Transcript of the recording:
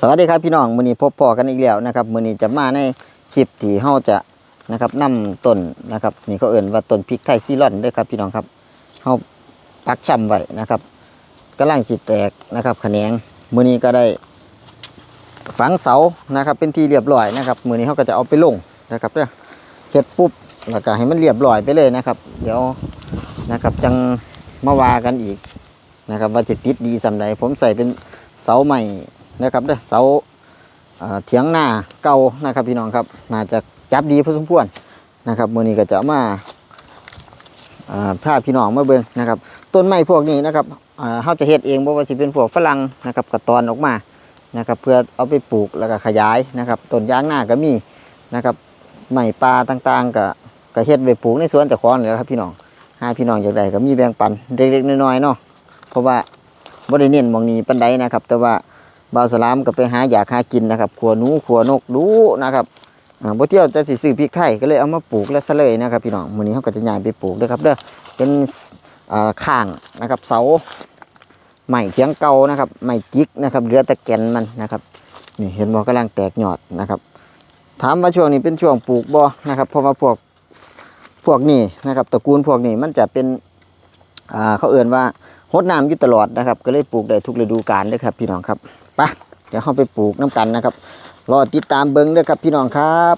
สวัสดีครับพี่น้องมือนี้พบพอกันอีกแล้วนะครับมือนี้จะมาในคลิปที่เฮาจะนะครับนำต้นนะครับนี่เขาเอิ่นว่าต้นพริกไทยซีรอนด้อครับพี่น้องครับเฮาปักช่ำไว้นะครับกำลังสิแตกนะครับแขนงมือนี้ก็ได้ฝังเสานะครับเป็นที่เรียบร้อยนะครับมือนี้เฮาก็จะเอาไปลงนะครับเด้อเฮ็ดปุ๊บแล้วก็ให้มันเรียบร้อยไปเลยนะครับ เดี๋ยวนะครับจังมาว่ากันอีกนะครับว่าจะติดดีสำใดผมใส่เป็นเสาใหม่ นะครับเด้อเสาเถียงหน้าเก่านะครับพี่น้องครับน่าจะจับดีพอสมควรนะครับมือนี้ก็จะมาอ่าพี่น้องมาเบิ่งนะครับ ต้นไม้พวกนี้นะครับเฮาจะเฮ็ดเองบ่ว่าสิเป็นพวกฝรั่งนะครับกระตอนออกมานะครับเพื่อเอาไปปลูกแล้วก็ขยายนะครับต้นยางหน้าก็มีนะครับไม้ป่าต่างๆก็ก็เฮ็ดไว้ปลูกในสวนเจ้าขอนี่แหละครับพี่น้องหาพี่น้องอยากได้ก็มีแบ่งปันเล็กๆน้อยๆเนาะเพราะว่าบ่ได้เน้นมองนี้ปานใดนะครับ แต่ว่า บ่าวสลามก็ไปหาอยากหากินนะครับขัวหนูขัวนกดูนะครับบ่เที่ยวจะสิซื้อพริกไทยก็เลยเอามาปลูกแล้วซะเลยนะครับพี่น้องมื้อนี้เฮาก็จะย้ายไปปลูกเด้อครับเด้อเป็นอ่าข้างนะครับเสาไม้เถียงเก่านะครับไม้จิกนะครับเหลือแต่แกนมันนะครับนี่เห็นบ่กำลังแตกยอดนะครับ ถามว่าช่วงนี้เป็นช่วงปลูกบ่นะครับเพราะว่าพวกพวกนี้นะครับตระกูลพวกนี้มันจะเป็นเขาเอื่นว่า ดน้ำอยู่ตลอดนะครับ ก็เลยปลูกได้ทุกฤดูกาลเลยครับ พี่น้องครับไปเดี๋ยวเราไปปลูกน้ำกันนะครับ รอติดตามเบิ้งด้วยครับพี่น้องครับ